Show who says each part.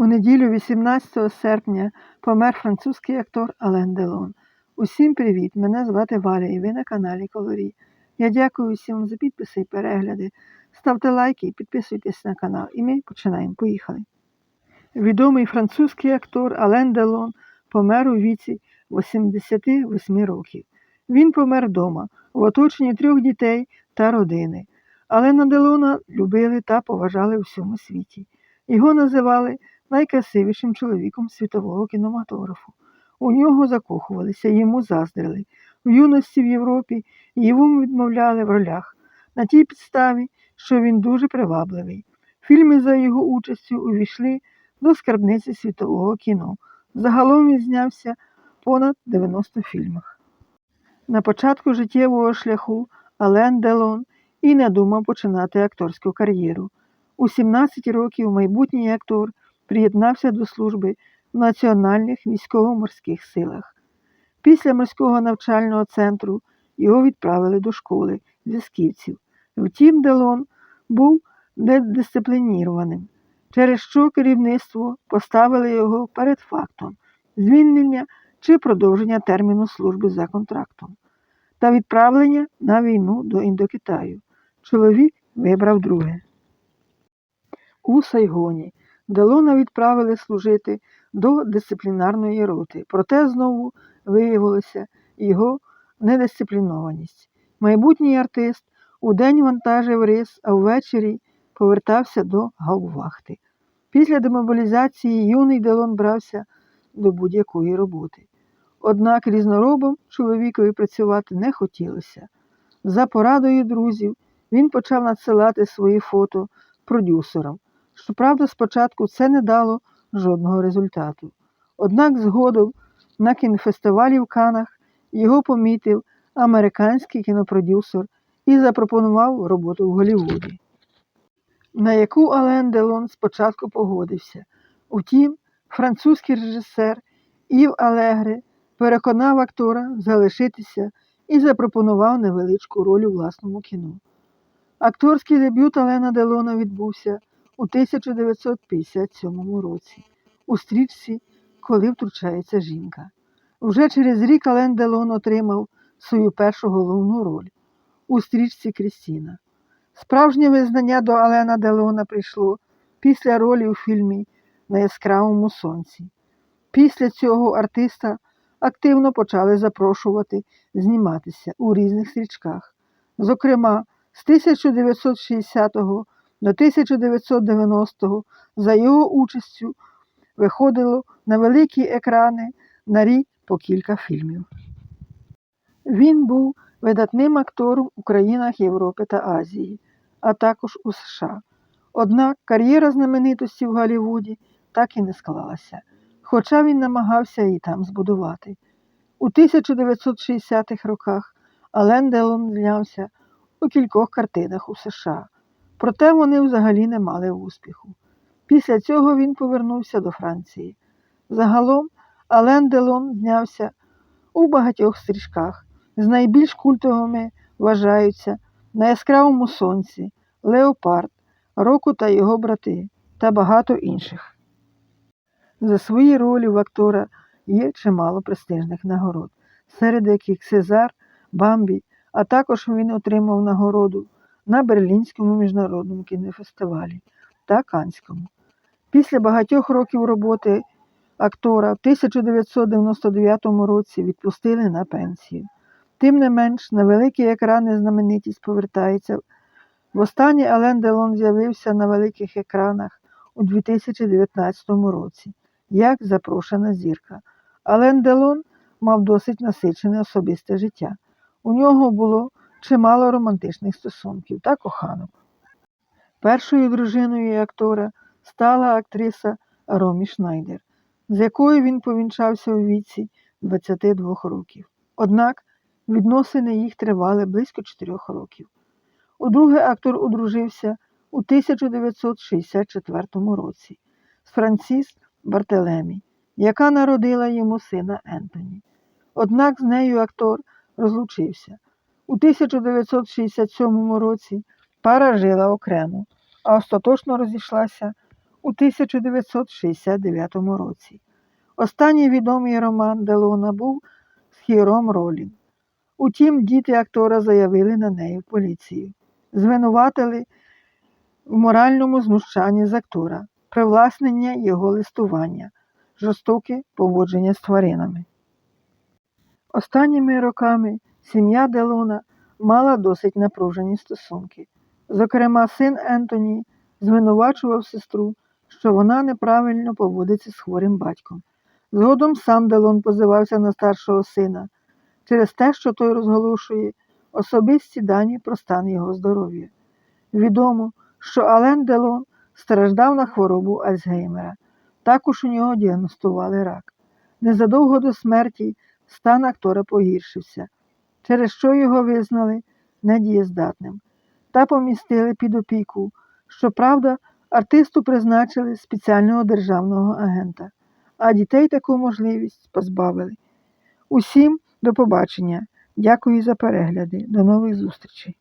Speaker 1: У неділю 18 серпня помер французький актор Ален Делон. Усім привіт! Мене звати Валя і ви на каналі Колорі. Я дякую всім за підписи і перегляди. Ставте лайки і підписуйтесь на канал. І ми починаємо. Поїхали. Відомий французький актор Ален Делон помер у віці 88 років. Він помер вдома, в оточенні трьох дітей та родини. Алена Делона любили та поважали у всьому світі. Його називали найкрасивішим чоловіком світового кінематографу. У нього закохувалися, йому заздрили. В юності в Європі йому відмовляли в ролях на тій підставі, що він дуже привабливий. Фільми за його участю увійшли до скарбниці світового кіно. Загалом він знявся понад 90 фільмах. На початку життєвого шляху Ален Делон і не думав починати акторську кар'єру. У 17 років майбутній актор приєднався до служби в Національних військово-морських силах. Після морського навчального центру його відправили до школи зв'язківців. Втім, Делон був недисциплінірованим, через що керівництво поставили його перед фактом звільнення чи продовження терміну служби за контрактом та відправлення на війну до Індокитаю. Чоловік вибрав друге. У Сайгоні Делона відправили служити до дисциплінарної роти, проте знову виявилася його недисциплінованість. Майбутній артист удень вантажив рис, а ввечері повертався до гаувахти. Після демобілізації юний Делон брався до будь-якої роботи. Однак різноробом чоловікові працювати не хотілося. За порадою друзів він почав надсилати свої фото продюсерам. Щоправда, спочатку це не дало жодного результату. Однак згодом на кінофестивалі в Канах його помітив американський кінопродюсер і запропонував роботу в Голлівуді, на яку Ален Делон спочатку погодився. Утім, французький режисер Ів Алегре переконав актора залишитися і запропонував невеличку роль у власному кіно. Акторський дебют Алена Делона відбувся у 1957 році у стрічці Коли втручається жінка. Вже через рік Ален Делон отримав свою першу головну роль у стрічці Крістіна. Справжнє визнання до Алена Делона прийшло після ролі у фільмі На яскравому сонці. Після цього артиста активно почали запрошувати зніматися у різних стрічках. Зокрема, з 1960 до 1990-го за його участю виходило на великі екрани на рік по кілька фільмів. Він був видатним актором у країнах Європи та Азії, а також у США. Однак кар'єра знаменитості в Голлівуді так і не склалася, хоча він намагався її там збудувати. У 1960-х роках Ален Делон знявся у кількох картинах у США, проте вони взагалі не мали успіху. Після цього він повернувся до Франції. Загалом Ален Делон знявся у багатьох стрічках. З найбільш культовими вважаються на яскравому сонці, Леопард, Року та його брати та багато інших. За свої ролі в актора є чимало престижних нагород, серед яких Сезар, Бамбі, а також він отримав нагороду на Берлінському міжнародному кінофестивалі та Канському. Після багатьох років роботи актора в 1999 році відпустили на пенсію. Тим не менш, на великі екрани знаменитість повертається. Востаннє Ален Делон з'явився на великих екранах у 2019 році як запрошена зірка. Ален Делон мав досить насичене особисте життя. У нього було чимало романтичних стосунків та коханок. Першою дружиною актора стала актриса Ромі Шнайдер, з якою він повінчався у віці 22 років. Однак відносини їх тривали близько 4 років. Удруге актор одружився у 1964 році з Франсіс Бартелемі, яка народила йому сина Ентоні. Однак з нею актор розлучився. У 1967 році пара жила окремо, а остаточно розійшлася у 1969 році. Останній відомий роман Делона був з Хіром Ролін. Утім, діти актора заявили на неї в поліцію. Звинуватили в моральному знущанні з актора, привласнення його листування, жорстоке поводження з тваринами. Останніми роками сім'я Делона мала досить напружені стосунки. Зокрема, син Ентоні звинувачував сестру, що вона неправильно поводиться з хворим батьком. Згодом сам Делон позивався на старшого сина через те, що той розголошує особисті дані про стан його здоров'я. Відомо, що Ален Делон страждав на хворобу Альцгеймера. Також у нього діагностували рак. Незадовго до смерті стан актора погіршився, через що його визнали недієздатним та помістили під опіку. Щоправда, артисту призначили спеціального державного агента, а дітей таку можливість позбавили. Усім до побачення. Дякую за перегляди. До нових зустрічей.